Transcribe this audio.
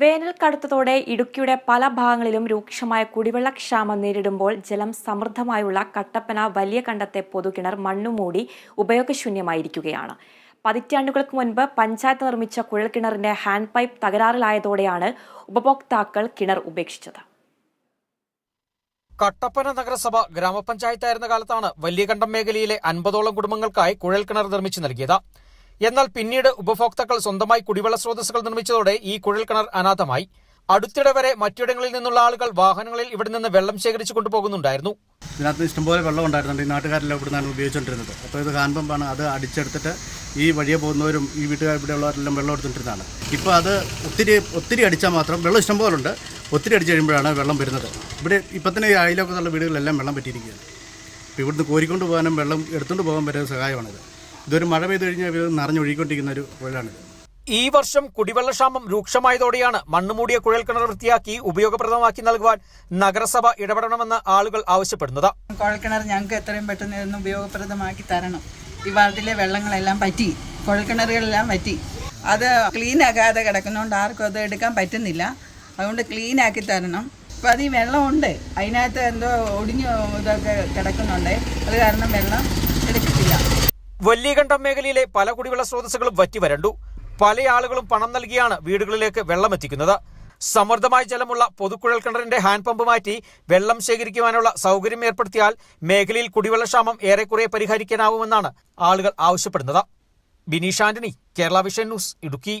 വേനൽ കടുത്തതോടെ ഇടുക്കിയുടെ പല ഭാഗങ്ങളിലും രൂക്ഷമായ കുടിവെള്ളക്ഷാമം നേരിടുമ്പോൾ ജലം സമൃദ്ധമായുള്ള കട്ടപ്പന വലിയ കണ്ടത്തെ പൊതുകിണർ മണ്ണുമൂടി ഉപയോഗശൂന്യമായിരിക്കുകയാണ്. പതിറ്റാണ്ടുകൾക്ക് മുൻപ് പഞ്ചായത്ത് നിർമ്മിച്ച കുഴൽക്കിണറിന്റെ ഹാൻഡ് പൈപ്പ് തകരാറിലായതോടെയാണ് ഉപഭോക്താക്കൾ കിണർ ഉപേക്ഷിച്ചത്. കട്ടപ്പന നഗരസഭ ഗ്രാമപഞ്ചായത്തായിരുന്ന കാലത്താണ് വലിയകണ്ടം മേഖലയിലെ അൻപതോളം കുടുംബങ്ങൾക്കായി കുഴൽക്കിണർ നിർമ്മിച്ചു നൽകിയത്. എന്നാൽ പിന്നീട് ഉപഭോക്താക്കൾ സ്വന്തമായി കുടിവെള്ള സ്രോതസ്സുകൾ നിർമ്മിച്ചതോടെ ഈ കുഴൽക്കിണർ അനാഥമായി. അടുത്തിടെ വരെ മറ്റിടങ്ങളിൽ നിന്നുള്ള ആളുകൾ വാഹനങ്ങളിൽ ഇവിടെ നിന്ന് വെള്ളം ശേഖരിച്ചു കൊണ്ടുപോകുന്നുണ്ടായിരുന്നു. ഇതിനകത്ത് ഇഷ്ടംപോലെ വെള്ളം ഉണ്ടായിരുന്നുണ്ട്. ഈ നാട്ടുകാരെല്ലാം ഇവിടെ നിന്നാണ് ഉപയോഗിച്ചുകൊണ്ടിരുന്നത്. അപ്പോൾ ഇത് ഹാൻഡ് അത് അടിച്ചെടുത്തിട്ട് ഈ വഴിയെ പോകുന്നവരും ഈ വീട്ടുകാർ ഇവിടെ ഉള്ളവരെല്ലാം വെള്ളം എടുത്തുകൊണ്ടിരുന്നതാണ്. ഇപ്പോൾ അത് ഒത്തിരി ഒത്തിരി അടിച്ചാൽ മാത്രം വെള്ളം ഇഷ്ടംപോലെ ഉണ്ട് ഒത്തിരി അടിച്ച് കഴിയുമ്പോഴാണ് വെള്ളം വരുന്നത്. ഇവിടെ ഇപ്പം തന്നെ ഈ അയലൊക്കെയുള്ള വീടുകളിലെല്ലാം വെള്ളം പറ്റിയിരിക്കുകയാണ്. ഇപ്പോൾ ഇവിടുന്ന് കോരിക്കൊണ്ട് പോകാനും വെള്ളം എടുത്തുകൊണ്ട് പോകാൻ വരെ സഹായമാണിത്. ഇതൊരു മഴ പെയ്തു കഴിഞ്ഞാൽ ഇവർ നിറഞ്ഞൊഴുകിക്കൊണ്ടിരിക്കുന്ന ഒരു കുഴലാണിത് ഈ വർഷം കുടിവെള്ളക്ഷാമം രൂക്ഷമായതോടെയാണ് മണ്ണുമൂടിയ കുഴൽക്കിണർ വൃത്തിയാക്കി ഉപയോഗപ്രദമാക്കി നൽകുവാൻ നഗരസഭ ഇടപെടണമെന്ന് ആളുകൾ ആവശ്യപ്പെടുന്നത്. കുഴൽക്കിണർ ഞങ്ങൾക്ക് എത്രയും പെട്ടെന്ന് ഇതൊന്ന് ഉപയോഗപ്രദമാക്കി തരണം. ഈ വാർഡിലെ വെള്ളങ്ങളെല്ലാം പറ്റി കുഴൽക്കിണറുകളെല്ലാം പറ്റി. അത് ക്ലീൻ ആക്കാതെ കിടക്കുന്നതുകൊണ്ട് ആർക്കും അത് എടുക്കാൻ പറ്റുന്നില്ല. അതുകൊണ്ട് ക്ലീൻ ആക്കി തരണം. ഇപ്പം അത് ഈ വെള്ളമുണ്ട്. അതിനകത്ത് എന്തോ ഒടിഞ്ഞു ഇതൊക്കെ കിടക്കുന്നുണ്ട്. അത് കാരണം വെള്ളം എടുക്കത്തില്ല. വലിയകണ്ഠം മേഖലയിലെ പല കുടിവെള്ള സ്രോതസ്സുകളും വറ്റിവരണ്ടു പല ആളുകളും പണം നൽകിയാണ് വീടുകളിലേക്ക് വെള്ളമെത്തിക്കുന്നത്. സമൃദ്ധമായ ജലമുള്ള പൊതുക്കുഴൽ കിണറിന്റെ ഹാൻഡ് പമ്പ് മാറ്റി വെള്ളം ശേഖരിക്കുവാനുള്ള സൗകര്യം ഏർപ്പെടുത്തിയാൽ മേഖലയിൽ കുടിവെള്ളക്ഷാമം ഏറെക്കുറെ പരിഹരിക്കാനാവുമെന്നാണ് ആളുകൾ ആവശ്യപ്പെടുന്നത്. Bineesh Antony Kerala Vision News Idukki.